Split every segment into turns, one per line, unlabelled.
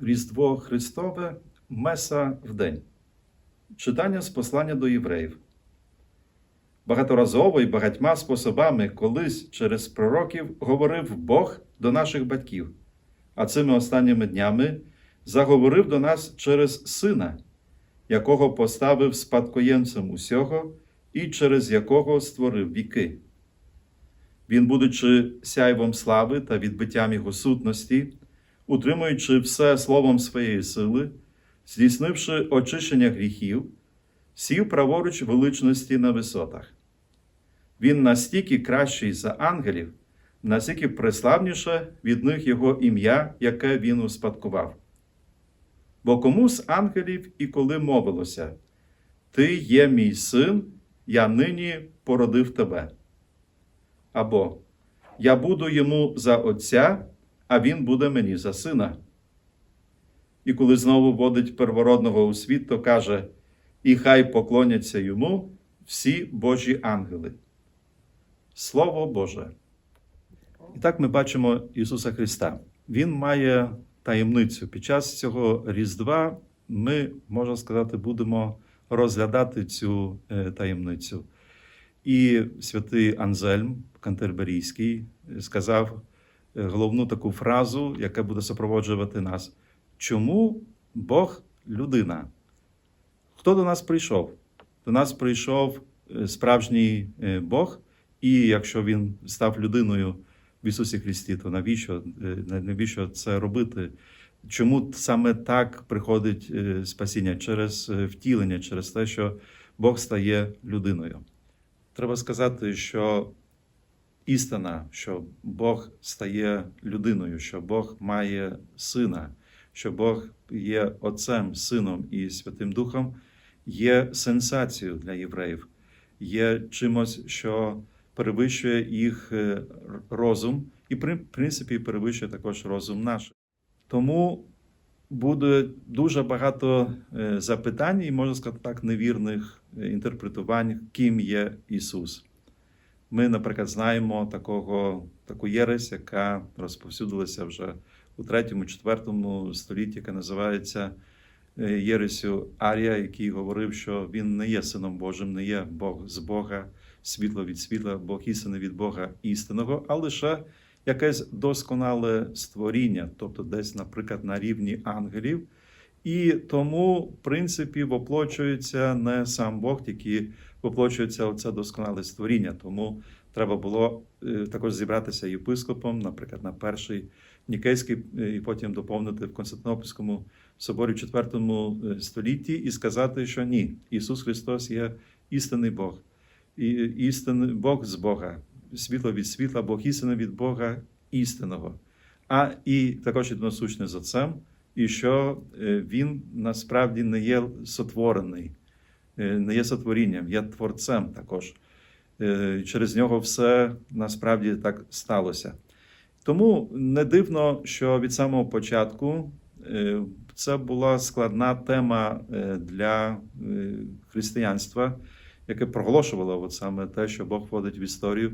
Різдво Христове Меса в день. Читання з послання до євреїв. Багаторазово і багатьма способами колись через пророків говорив Бог до наших батьків, а цими останніми днями заговорив до нас через Сина, якого поставив спадкоємцем усього і через якого створив віки. Він, будучи сяйвом слави та відбиттям його сутності, утримуючи все словом своєї сили, здійснивши очищення гріхів, сів праворуч величності на висотах. Він настільки кращий за ангелів, настільки преславніше від них його ім'я, яке він успадкував. Бо кому з ангелів і коли мовилося: Ти є мій син, я нині породив тебе. Або Я буду йому за отця, а він буде мені за сина. І коли знову водить первородного у світ, то каже: І хай поклоняться йому всі Божі ангели. Слово Боже. І так ми бачимо Ісуса Христа. Він має таємницю. Під час цього Різдва ми, можна сказати, будемо розглядати цю е, таємницю. І святий Анзельм Кантерберійський сказав е, головну таку фразу, яка буде супроводжувати нас. Чому Бог людина? Хто до нас прийшов? До нас прийшов е, справжній е, Бог, і якщо він став людиною в Ісусі Христі, то навіщо, е, навіщо це робити? Чому саме так приходить е, спасіння через е, втілення, через те, що Бог стає людиною? Треба сказати, що істина, що Бог стає людиною, що Бог має сина, що Бог є Отцем, Сином і Святим Духом, є сенсацією для євреїв, є чимось, що перевищує їх е, розум, і, в принципі, перевищує також розум наш. Тому буде дуже багато е, запитань, і можна сказати так, невірних е, інтерпретувань, ким є Ісус. Ми, наприклад, знаємо такого, таку єресь, яка розповсюдилася вже у 3-4 столітті, яка називається е, Єресю Арія, який говорив, що він не є сином Божим, не є Бог з Бога, світло від світла, Бог істини від Бога істинного, а лише якесь досконале створіння, тобто десь, наприклад, на рівні ангелів. І тому, в принципі, воплочується не сам Бог, тільки воплочується оце досконале створіння. Тому треба було е, також зібратися єпископом, наприклад, на перший Нікейський, е, і потім доповнити в Константинопольському соборі в IV столітті і сказати, що ні, Ісус Христос є істинний Бог, і істинний Бог з Бога, світло від світла, Бог істини від Бога істинного, а і також односущний з Отцем, і що е, Він насправді не є сотворений, е, не є сотворінням, є творцем також. Е, Через нього все насправді так сталося. Тому не дивно, що від самого початку е, це була складна тема е, для е, християнства, яке проголошувало от саме те, що Бог входить в історію,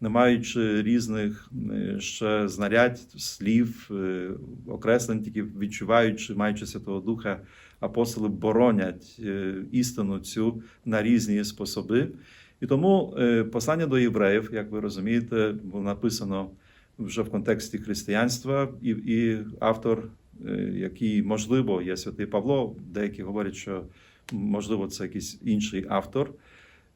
не маючи різних е, ще знарядь, слів, е, окреслень, тільки відчуваючи, маючи Святого Духа, апостоли боронять е, істину цю на різні способи. І тому е, послання до євреїв, як ви розумієте, було написано вже в контексті християнства, і, і автор, е, який можливо є святий Павло, деякі говорять, що можливо це якийсь інший автор.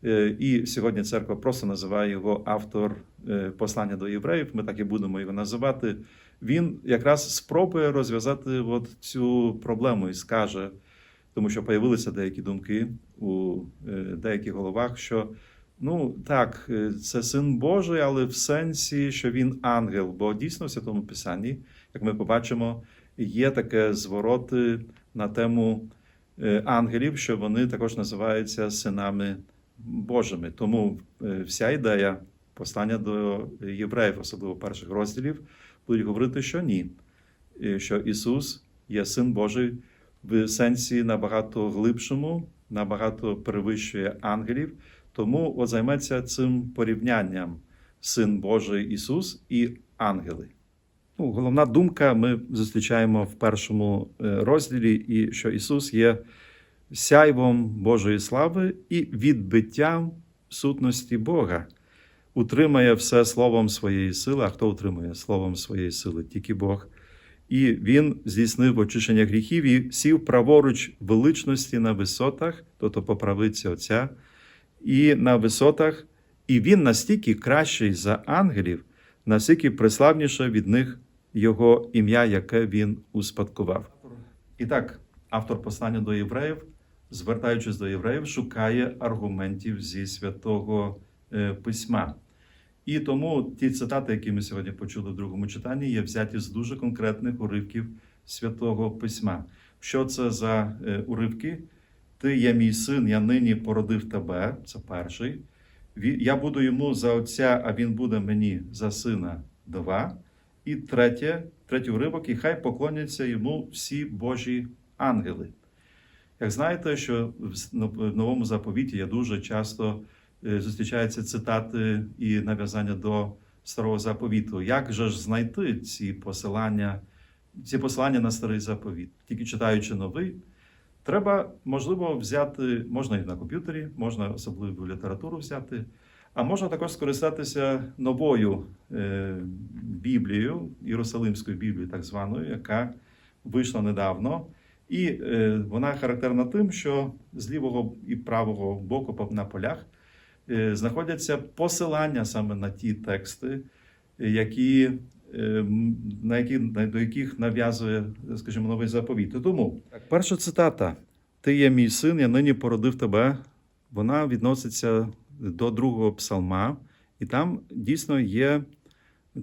Е, І сьогодні церква просто називає його автор е, послання до євреїв. Ми так і будемо його називати. Він якраз спробує розв'язати от цю проблему і скаже, тому що появилися деякі думки у е, деяких головах, що ну так, це син Божий, але в сенсі, що він ангел. Бо дійсно в святому Писанні, як ми побачимо, є таке звороти на тему ангелів, що вони також називаються синами Божими. Тому е, вся ідея послання до євреїв, особливо перших розділів, будуть говорити, що ні, е, що Ісус є син Божий в сенсі набагато глибшому, набагато перевищує ангелів. Тому от займеться цим порівнянням Син Божий Ісус і ангели. Ну, головна думка ми зустрічаємо в першому е, розділі, і що Ісус є сяйвом Божої слави і відбиттям сутності Бога. Утримає все словом своєї сили. А хто утримує словом своєї сили? Тільки Бог. І він здійснив очищення гріхів і сів праворуч величності на висотах, тобто по правиці Отця, і на висотах, і він настільки кращий за ангелів, настільки приславніше від них його ім'я, яке він успадкував. І так, автор послання до євреїв, звертаючись до євреїв, шукає аргументів зі святого е, письма. І тому ті цитати, які ми сьогодні почули в другому читанні, є взяті з дуже конкретних уривків святого письма. Що це за е, уривки? Ти є мій син, я нині породив тебе. Це перший. Я буду йому за отця, а він буде мені за сина. Два. І третє, третій уривок, і хай поклоняться йому всі Божі ангели. Як знаєте, що в ну, новому заповіті є дуже часто е, зустрічаються цитати і нав'язання до старого заповіту. Як же ж знайти ці посилання, ці посилання на старий заповіт? Тільки читаючи новий, треба, можливо, взяти, можна і на комп'ютері, можна особливу літературу взяти, а можна також скористатися новою е, Біблією, Єрусалимською Біблією, так званою, яка вийшла недавно. І е, вона характерна тим, що з лівого і правого боку на полях е, знаходяться посилання саме на ті тексти, які, е, на які, до яких нав'язує, скажімо, новий заповіт. Тому перша цитата: Ти є мій син, я нині породив тебе. Вона відноситься до другого псалма, і там дійсно є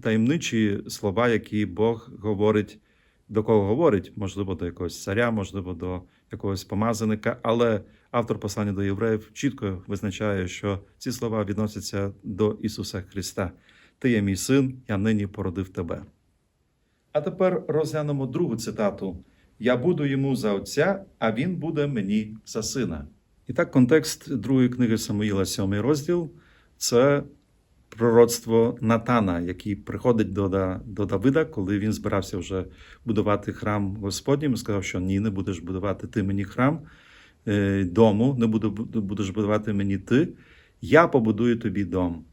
таємничі слова, які Бог говорить, до кого говорить, можливо, до якогось царя, можливо, до якогось помазаника, але автор послання до євреїв чітко визначає, що ці слова відносяться до Ісуса Христа. Ти є мій син, я нині породив тебе. А тепер розглянемо другу цитату: Я буду йому за отця, а він буде мені за сина. І так, контекст другої книги Самуїла, сьомий розділ, це пророцтво Натана, який приходить до, до Давида, коли він збирався вже будувати храм Господнім, сказав, що ні, не будеш будувати ти мені храм е, дому, не буду, будеш будувати мені ти. Я побудую тобі дом,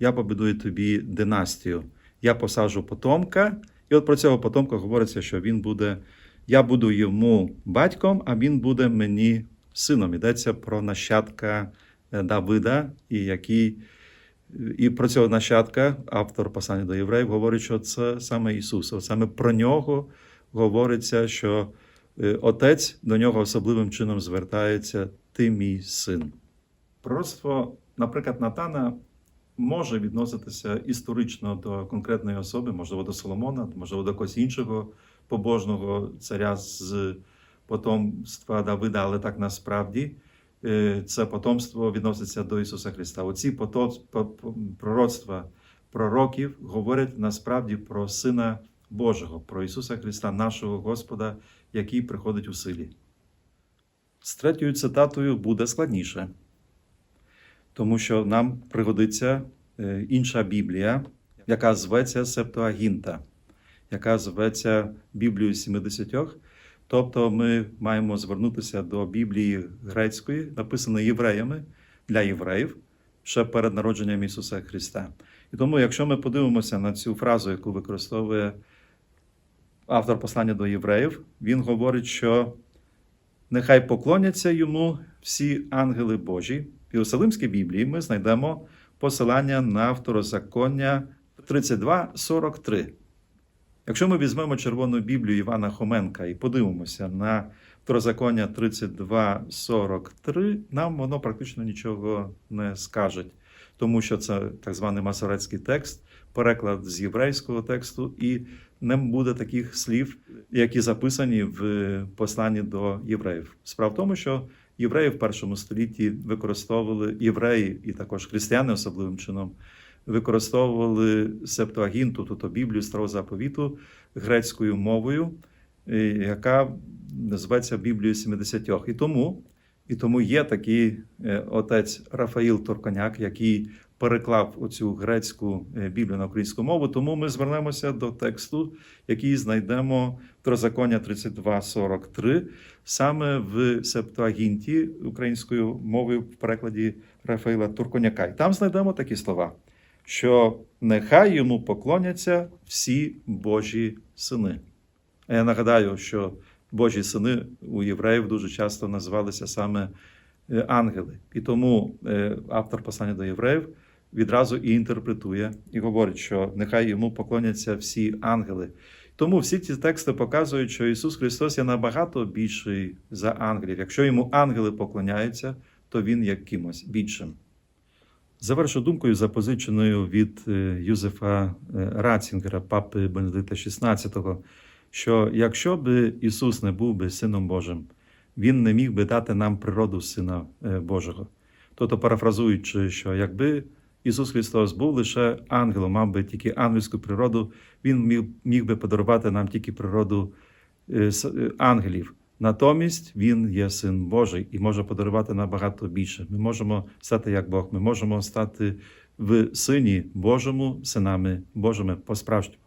я побудую тобі династію, я посаджу потомка. І от про цього потомка говориться, що він буде, я буду йому батьком, а він буде мені сином. Йдеться про нащадка е, Давида, і який і про цього нащадка, автор послання до євреїв, говорить, що це саме Ісус. Саме про нього говориться, що е, Отець до нього особливим чином звертається: Ти мій син. Пророцтво, наприклад, Натана може відноситися історично до конкретної особи, можливо, до Соломона, можливо, до когось іншого побожного царя з потомства Давида, але так насправді це потомство відноситься до Ісуса Христа. Оці пророцтва пророків говорять насправді про Сина Божого, про Ісуса Христа, нашого Господа, який приходить у силі. З третьою цитатою буде складніше, тому що нам пригодиться е, інша Біблія, яка зветься Септуагінта, яка зветься Біблією 70. Тобто ми маємо звернутися до Біблії грецької, написаної євреями для євреїв ще перед народженням Ісуса Христа. І тому, якщо ми подивимося на цю фразу, яку використовує автор послання до євреїв, він говорить, що нехай поклоняться йому всі ангели Божі. В Єрусалимській Біблії ми знайдемо посилання на второзаконня 32.43. Якщо ми візьмемо червону Біблію Івана Хоменка і подивимося на второзаконня 32.43, нам воно практично нічого не скаже, тому що це так званий масоретський текст, переклад з єврейського тексту, і не буде таких слів, які записані в посланні до євреїв. Справа в тому, що євреї в першому столітті використовували євреї і також християни особливим чином використовували септуагінту, тобто Біблію Старого Заповіту грецькою мовою, е, яка називається Біблією 70. І тому, і тому є такий е, отець Рафаїл Торконяк, який переклав оцю грецьку е, Біблію на українську мову. Тому ми звернемося до тексту, який знайдемо в Второзаконня 32.43, саме в Септуагінті українською мовою в перекладі Рафаїла Турконяка. І там знайдемо такі слова, що нехай йому поклоняться всі Божі сини. А Я нагадаю, що Божі сини у євреїв дуже часто називалися саме е, ангели. І тому е, автор послання до євреїв відразу і інтерпретує, і говорить, що нехай йому поклоняться всі ангели. Тому всі ці тексти показують, що Ісус Христос є набагато більший за ангелів. Якщо йому ангели поклоняються, то Він є кимось більшим. Завершу думкою, запозиченою від е, Юзефа е, Рацінгера, папи Бенедикта XVI, що якщо б Ісус не був би Сином Божим, Він не міг би дати нам природу Сина е, Божого. Тобто, парафразуючи, що якби Ісус Христос був лише ангелом, мав би тільки ангельську природу, Він міг, міг би подарувати нам тільки природу ангелів. Натомість Він є син Божий і може подарувати набагато більше. Ми можемо стати як Бог, ми можемо стати в Сині Божому, синами Божими по-справжньому.